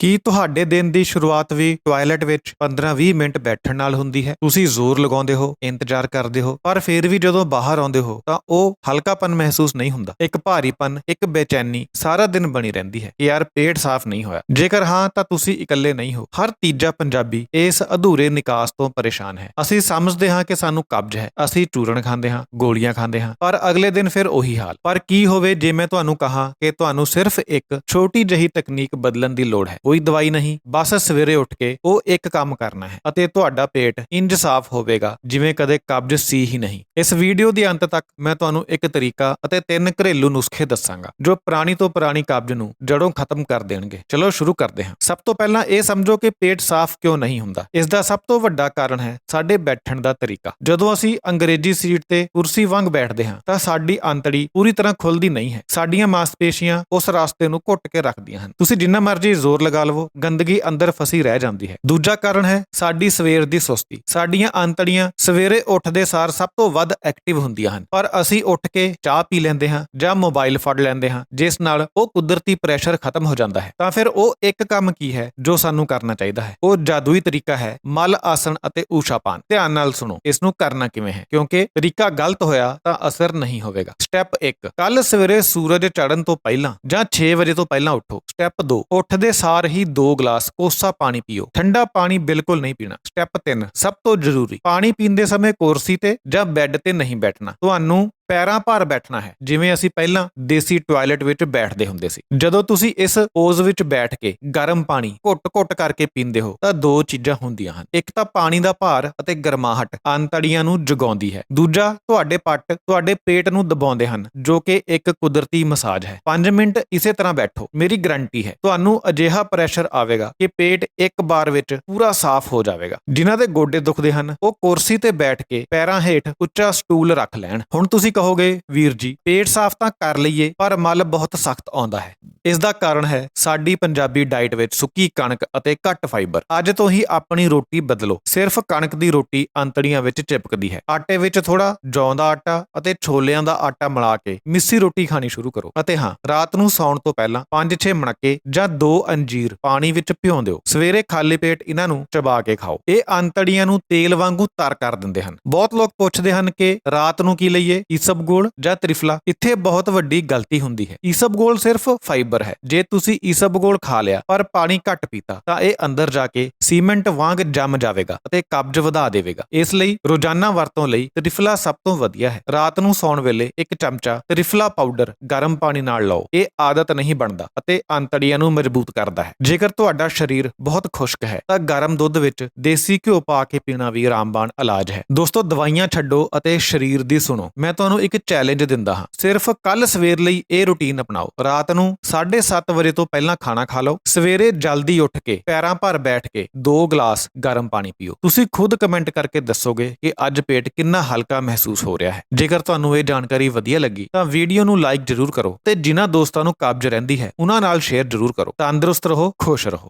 ਕੀ ਤੁਹਾਡੇ ਦਿਨ ਦੀ ਸ਼ੁਰੂਆਤ ਵੀ ਟਾਇਲਟ ਵਿੱਚ 15-20 ਮਿੰਟ ਬੈਠਣ ਨਾਲ ਹੁੰਦੀ ਹੈ? ਤੁਸੀਂ ਜ਼ੋਰ ਲਗਾਉਂਦੇ ਹੋ, ਇੰਤਜ਼ਾਰ ਕਰਦੇ ਹੋ, ਪਰ ਫਿਰ ਵੀ ਜਦੋਂ ਬਾਹਰ ਆਉਂਦੇ ਹੋ, ਤਾਂ ਉਹ ਹਲਕਾਪਨ ਮਹਿਸੂਸ ਨਹੀਂ ਹੁੰਦਾ। ਇੱਕ ਭਾਰੀਪਨ, ਇੱਕ ਬੇਚੈਨੀ, ਸਾਰਾ ਦਿਨ ਬਣੀ ਰਹਿੰਦੀ ਹੈ। ਯਾਰ, ਪੇਟ ਸਾਫ਼ ਨਹੀਂ ਹੋਇਆ। ਜੇਕਰ ਹਾਂ, ਤਾਂ ਤੁਸੀਂ ਇਕੱਲੇ ਨਹੀਂ ਹੋ। ਹਰ ਤੀਜਾ ਪੰਜਾਬੀ ਇਸ ਅਧੂਰੇ ਨਿਕਾਸ ਤੋਂ ਪਰੇਸ਼ਾਨ ਹੈ। ਅਸੀਂ ਸਮਝਦੇ ਹਾਂ ਕਿ ਸਾਨੂੰ ਕਬਜ਼ ਹੈ। ਅਸੀਂ ਚੂਰਨ ਖਾਂਦੇ ਹਾਂ, ਗੋਲੀਆਂ ਖਾਂਦੇ ਹਾਂ, ਪਰ ਅਗਲੇ ਦਿਨ ਫਿਰ ਉਹੀ ਹਾਲ। ਪਰ ਕੀ ਹੋਵੇ ਜੇ ਮੈਂ ਤੁਹਾਨੂੰ ਕਹਾਂ ਕਿ ਤੁਹਾਨੂੰ ਸਿਰਫ ਇੱਕ ਛੋਟੀ ਜਿਹੀ ਤਕਨੀਕ ਬਦਲਣ ਦੀ ਲੋੜ ਹੈ? ਕੋਈ ਦਵਾਈ ਨਹੀਂ, ਬਸ ਸਵੇਰੇ ਉੱਠ ਕੇ ਉਹ ਇੱਕ ਕੰਮ ਕਰਨਾ ਹੈ ਅਤੇ ਤੁਹਾਡਾ ਪੇਟ ਇੰਜ ਸਾਫ਼ ਹੋਵੇਗਾ, ਜਿਵੇਂ ਕਦੇ ਕਬਜ਼ ਸੀ ਹੀ ਨਹੀਂ। ਇਸ ਵੀਡੀਓ ਦੇ ਅੰਤ ਤੱਕ ਮੈਂ ਤੁਹਾਨੂੰ ਇੱਕ ਤਰੀਕਾ ਅਤੇ ਤਿੰਨ ਘਰੇਲੂ ਨੁਸਖੇ ਦੱਸਾਂਗਾ, ਜੋ ਪੁਰਾਣੀ ਤੋਂ ਪੁਰਾਣੀ ਕਬਜ਼ ਨੂੰ ਜੜੋਂ ਖਤਮ ਕਰ ਦੇਣਗੇ। ਚਲੋ ਸ਼ੁਰੂ ਕਰਦੇ ਹਾਂ। ਸਭ ਤੋਂ ਪਹਿਲਾਂ ਇਹ ਸਮਝੋ ਕਿ ਪੇਟ ਸਾਫ਼ ਕਿਉਂ ਨਹੀਂ ਹੁੰਦਾ। ਇਸ ਦਾ ਸਭ ਤੋਂ ਵੱਡਾ ਕਾਰਨ ਹੈ ਸਾਡੇ ਬੈਠਣ ਦਾ ਤਰੀਕਾ। ਜਦੋਂ ਅਸੀਂ ਅੰਗਰੇਜ਼ੀ ਸੀਟ ਤੇ ਕੁਰਸੀ ਵਾਂਗ ਬੈਠਦੇ ਹਾਂ, ਤਾਂ ਸਾਡੀ ਅੰਤੜੀ ਪੂਰੀ ਤਰ੍ਹਾਂ ਖੁੱਲਦੀ ਨਹੀਂ ਹੈ। ਸਾਡੀਆਂ ਮਾਸਪੇਸ਼ੀਆਂ ਉਸ ਰਾਸਤੇ ਨੂੰ ਘੁੱਟ ਕੇ ਰੱਖਦੀਆਂ ਹਨ। ਤੁਸੀਂ ਜਿੰਨਾ ਮਰਜ਼ੀ ਜ਼ੋਰ ਲਗਾ ਲਵੋ ਗੰਦਗੀ ਅੰਦਰ ਫਸੀ ਰਹਿ ਜਾਂਦੀ ਹੈ। ਦੂਜਾ ਕਾਰਨ ਹੈ ਸਾਡੀ ਸਵੇਰ ਦੀ ਸੁਸਤੀ। ਸਾਡੀਆਂ ਅੰਤੜੀਆਂ ਸਵੇਰੇ ਉੱਠਦੇ ਸਾਰ ਸਭ ਤੋਂ ਵੱਧ ਐਕਟਿਵ ਹੁੰਦੀਆਂ ਹਨ। ਪਰ ਅਸੀਂ ਉੱਠ ਕੇ ਚਾਹ ਪੀ ਲੈਂਦੇ ਹਾਂ ਜਾਂ ਮੋਬਾਈਲ ਫੜ ਲੈਂਦੇ ਹਾਂ, ਜਿਸ ਨਾਲ ਉਹ ਕੁਦਰਤੀ ਪ੍ਰੈਸ਼ਰ ਖਤਮ ਹੋ ਜਾਂਦਾ ਹੈ। ਤਾਂ ਫਿਰ ਉਹ ਇੱਕ ਕੰਮ ਕੀ ਹੈ ਜੋ ਸਾਨੂੰ ਕਰਨਾ ਚਾਹੀਦਾ ਹੈ? ਉਹ ਜਾਦੂਈ ਤਰੀਕਾ ਹੈ ਮਲ ਆਸਣ ਅਤੇ ਊਸ਼ਾਪਾਨ ਧਿਆਨ ਨਾਲ ਸੁਣੋ ਇਸ ਨੂੰ ਕਰਨਾ ਕਿਵੇਂ ਹੈ? ਕਿਉਂਕਿ ਤਰੀਕਾ ਗਲਤ ਹੋਇਆ ਤਾਂ ਅਸਰ ਨਹੀਂ ਹੋਵੇਗਾ। ਸਟੈਪ 1 ਕੱਲ ਸਵੇਰੇ ਸੂਰਜ ਚੜ੍ਹਨ ਤੋਂ ਪਹਿਲਾਂ ਜਾਂ 6 ਵਜੇ ਤੋਂ ਪਹਿਲਾਂ ਉੱਠੋ। ਸਟੈਪ 2 ਉੱਠਦੇ ਸਾਰ ਹੀ 2 ਗਲਾਸ ਕੋਸਾ ਪਾਣੀ ਪੀਓ। ਠੰਡਾ ਪਾਣੀ ਬਿਲਕੁਲ ਨਹੀਂ ਪੀਣਾ। ਸਟੈਪ 3 ਸਭ ਤੋਂ ਜ਼ਰੂਰੀ, ਪਾਣੀ ਪੀਂਦੇ ਸਮੇਂ ਕੁਰਸੀ ਤੇ ਜਾਂ ਬੈੱਡ ਤੇ ਨਹੀਂ ਬੈਠਣਾ। ਤੁਹਾਨੂੰ ਪੈਰਾਂ ਭਾਰ ਬੈਠਣਾ ਹੈ। ਜਿਵੇਂ ਅਸੀਂ ਪਹਿਲਾਂ ਦੇਸੀ ਟਾਇਲਟ ਵਿੱਚ ਬੈਠਦੇ ਹੁੰਦੇ ਸੀ। ਜਦੋਂ ਤੁਸੀਂ ਇਸ ਪੋਜ਼ ਵਿੱਚ ਬੈਠ ਕੇ ਗਰਮ ਪਾਣੀ ਘੁੱਟ-ਘੁੱਟ ਕਰਕੇ ਪੀਂਦੇ ਹੋ, ਤਾਂ ਦੋ ਚੀਜ਼ਾਂ ਹੁੰਦੀਆਂ ਹਨ। ਇੱਕ ਤਾਂ ਪਾਣੀ ਦਾ ਭਾਰ ਅਤੇ ਗਰਮਾਹਟ ਅੰਤੜੀਆਂ ਨੂੰ ਜਗਾਉਂਦੀ ਹੈ। ਦੂਜਾ, ਤੁਹਾਡੇ ਪੱਟ ਤੁਹਾਡੇ ਪੇਟ ਨੂੰ ਦਬਾਉਂਦੇ ਹਨ, ਜੋ ਕਿ ਇੱਕ ਕੁਦਰਤੀ ਮਸਾਜ ਹੈ। 5 ਮਿੰਟ ਇਸੇ ਤਰ੍ਹਾਂ ਬੈਠੋ। ਮੇਰੀ ਗਰੰਟੀ ਹੈ, ਤੁਹਾਨੂੰ ਅਜਿਹਾ ਪ੍ਰੈਸ਼ਰ ਆਵੇਗਾ ਕਿ ਪੇਟ ਇੱਕ ਵਾਰ ਵਿੱਚ ਪੂਰਾ ਸਾਫ਼ ਹੋ ਜਾਵੇਗਾ। ਜਿਨ੍ਹਾਂ ਦੇ ਗੋਡੇ ਦੁਖਦੇ ਹਨ, ਉਹ ਕੁਰਸੀ ਤੇ ਬੈਠ ਕੇ ਪੈਰਾਂ ਹੇਠ ਉੱਚਾ ਸਟੂਲ ਰੱਖ ਲੈਣ। ਹੁਣ ਤੁਸੀਂ ਕਹੋਗੇ, ਵੀਰ ਜੀ, ਪੇਟ ਸਾਫ਼ ਤਾਂ ਕਰ ਲਈਏ, ਪਰ ਮਲ ਬਹੁਤ ਸਖਤ ਆਉਂਦਾ ਹੈ। ਇਸ ਦਾ ਕਾਰਨ ਹੈ, ਸਾਡੀ ਪੰਜਾਬੀ ਡਾਈਟ ਵਿੱਚ ਸੁੱਕੀ ਕਣਕ ਅਤੇ ਘੱਟ ਫਾਈਬਰ। ਅੱਜ ਤੋਂ ਹੀ ਆਪਣੀ ਰੋਟੀ ਬਦਲੋ। ਸਿਰਫ ਕਣਕ ਦੀ ਰੋਟੀ ਅੰਤੜੀਆਂ ਵਿੱਚ ਚਿਪਕਦੀ ਹੈ। ਆਟੇ ਵਿੱਚ ਥੋੜਾ ਜੌਂ ਦਾ ਆਟਾ ਅਤੇ ਛੋਲਿਆਂ ਦਾ ਆਟਾ ਮਿਲਾ ਕੇ ਮਿੱਸੀ ਰੋਟੀ ਖਾਣੀ ਸ਼ੁਰੂ ਕਰੋ। ਅਤੇ ਹਾਂ, ਰਾਤ ਨੂੰ ਸੌਣ ਤੋਂ ਪਹਿਲਾਂ 5-6 ਮਣਕੇ ਜਾਂ 2 ਅੰਜੀਰ ਪਾਣੀ ਵਿੱਚ ਭਿਓ ਦਿਓ। ਸਵੇਰੇ ਖਾਲੀ ਪੇਟ ਇਹਨਾਂ ਨੂੰ ਚਬਾ ਕੇ ਖਾਓ। ਇਹ ਅੰਤੜੀਆਂ ਨੂੰ ਤੇਲ ਵਾਂਗੂ ਤਰ ਕਰ ਦਿੰਦੇ ਹਨ। ਬਹੁਤ ਲੋਕ ਪੁੱਛਦੇ ਹਨ ਕਿ ਰਾਤ ਨੂੰ ਕੀ ਲਈਏ? ਈਸਬਗੋਲ ਜਾਂ ਤ੍ਰਿਫਲਾ, ਇੱਥੇ ਬਹੁਤ ਵੱਡੀ ਗਲਤੀ ਹੁੰਦੀ ਹੈ। ਈਸਬਗੋਲ ਸਿਰਫ ਫਾਈਬਰ ਹੈ। ਜੇ ਤੁਸੀਂ ਈਸਬਗੋਲ ਖਾ ਲਿਆ, ਪਰ ਪਾਣੀ ਘੱਟ ਪੀਤਾ, ਤਾਂ ਇਹ ਅੰਦਰ ਜਾ ਕੇ ਸੀਮੈਂਟ ਵਾਂਗ ਜੰਮ ਜਾਵੇਗਾ ਅਤੇ ਕਬਜ਼ ਵਧਾ ਦੇਵੇਗਾ। ਇਸ ਲਈ ਰੋਜ਼ਾਨਾ ਵਰਤੋਂ ਲਈ ਤ੍ਰਿਫਲਾ ਸਭ ਤੋਂ ਵਧੀਆ ਹੈ। ਰਾਤ ਨੂੰ ਸੌਣ ਵੇਲੇ ਇੱਕ ਚਮਚਾ ਤ੍ਰਿਫਲਾ ਪਾਊਡਰ ਗਰਮ ਪਾਣੀ ਨਾਲ ਲਓ। ਇਹ ਆਦਤ ਨਹੀਂ ਬਣਦਾ ਅਤੇ ਅੰਤੜੀਆਂ ਨੂੰ ਮਜ਼ਬੂਤ ਕਰਦਾ ਹੈ। ਜੇਕਰ ਤੁਹਾਡਾ ਸਰੀਰ ਬਹੁਤ ਖੁਸ਼ਕ ਹੈ, ਤਾਂ ਗਰਮ ਦੁੱਧ ਵਿੱਚ ਦੇਸੀ ਘਿਓ ਪਾ ਕੇ ਪੀਣਾ ਵੀ ਰਾਮਬਾਣ ਇਲਾਜ ਹੈ। ਦੋਸਤੋ, ਦਵਾਈਆਂ ਛੱਡੋ ਅਤੇ ਸਰੀਰ ਦੀ ਸੁਣੋ। ਮੈਂ ਤੁਹਾਨੂੰ ਤੁਹਾਨੂੰ ਇੱਕ ਚੈਲੰਜ ਦਿੰਦਾ ਹਾਂ। ਸਿਰਫ ਕੱਲ ਸਵੇਰ ਲਈ ਇਹ ਰੁਟੀਨ ਅਪਣਾਓ। ਰਾਤ ਨੂੰ 7:30 ਵਜੇ ਤੋਂ ਪਹਿਲਾਂ ਖਾਣਾ ਖਾ ਲਓ। ਸਵੇਰੇ ਜਲਦੀ ਉੱਠ ਕੇ, ਪੈਰਾਂ ਭਰ ਬੈਠ ਕੇ 2 ਗਲਾਸ ਗਰਮ ਪਾਣੀ ਪੀਓ। ਤੁਸੀਂ ਖੁਦ ਕਮੈਂਟ ਕਰਕੇ ਦੱਸੋਗੇ ਕਿ ਅੱਜ ਪੇਟ ਕਿੰਨਾ ਹਲਕਾ ਮਹਿਸੂਸ ਹੋ ਰਿਹਾ ਹੈ। ਜੇਕਰ ਤੁਹਾਨੂੰ ਇਹ ਜਾਣਕਾਰੀ ਵਧੀਆ ਲੱਗੀ, ਤਾਂ ਵੀਡੀਓ ਨੂੰ ਲਾਈਕ ਜ਼ਰੂਰ ਕਰੋ ਤੇ ਜਿਨ੍ਹਾਂ ਦੋਸਤਾਂ ਨੂੰ ਕਾਬਜ ਰਹਿੰਦੀ ਹੈ, ਉਹਨਾਂ ਨਾਲ ਸ਼ੇਅਰ ਜ਼ਰੂਰ ਕਰੋ। ਤੰਦਰੁਸਤ ਰਹੋ, ਖੁਸ਼ ਰਹੋ।